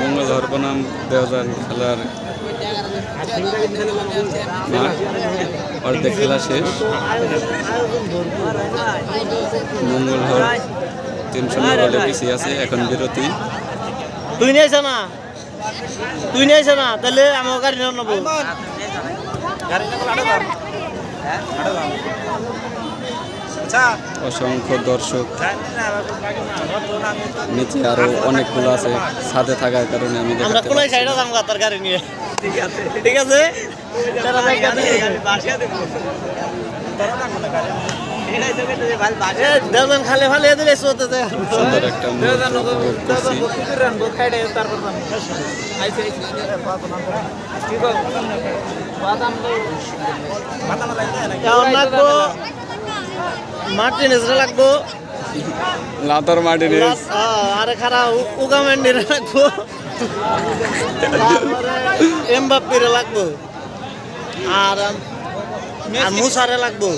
মঙ্গলহর বনাম দেওজান খেলার অর্ধেক খেলা শেষ। মঙ্গলহর তিন শূন্য বলে পিছিয়ে আছে এখন বিরতি। তুই নিয়েছ না। তুই নিয়েছ না তাহলে আমার গাড়ি নেব নেব অসংখ্য দর্শক। নিচে আরও অনেকগুলো আছে ছাদে থাকার কারণে আমি আমরা সাইডে। তার গাড়ি নিয়ে। ঠিক আছে। খালে ফালে দিলে সুন্দর একটা উপভোগ করছি। এখন লাগবো। মার্টিনেস লাগবো লাতর মাটিনে আরে খারা উগামেন্ডিরে লাগবো। তারপরে এমবাপ্পিরে লাগবো। আর আর মুসারে লাগবো।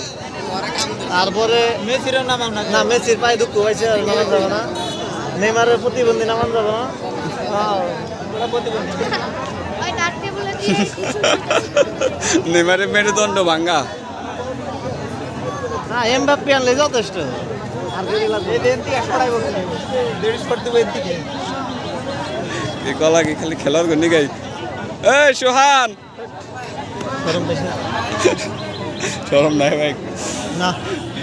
তারপরে মেসির নামাম না না মেসির পায়ে দুঃখ হয়েছে আর নামান যাবে না। নেইমারের প্রতিবন্ধী নামান যাবে না। আহ, ওই কাটতে বলে দিয়ে নেমারে মেরুদণ্ড ভাঙ্গা। না এমবাপ্পি আনলে যথেষ্ট। কলা কি খালি খেলার গন্ডি গাই? এই সোহান! শরম নাই ভাই। না।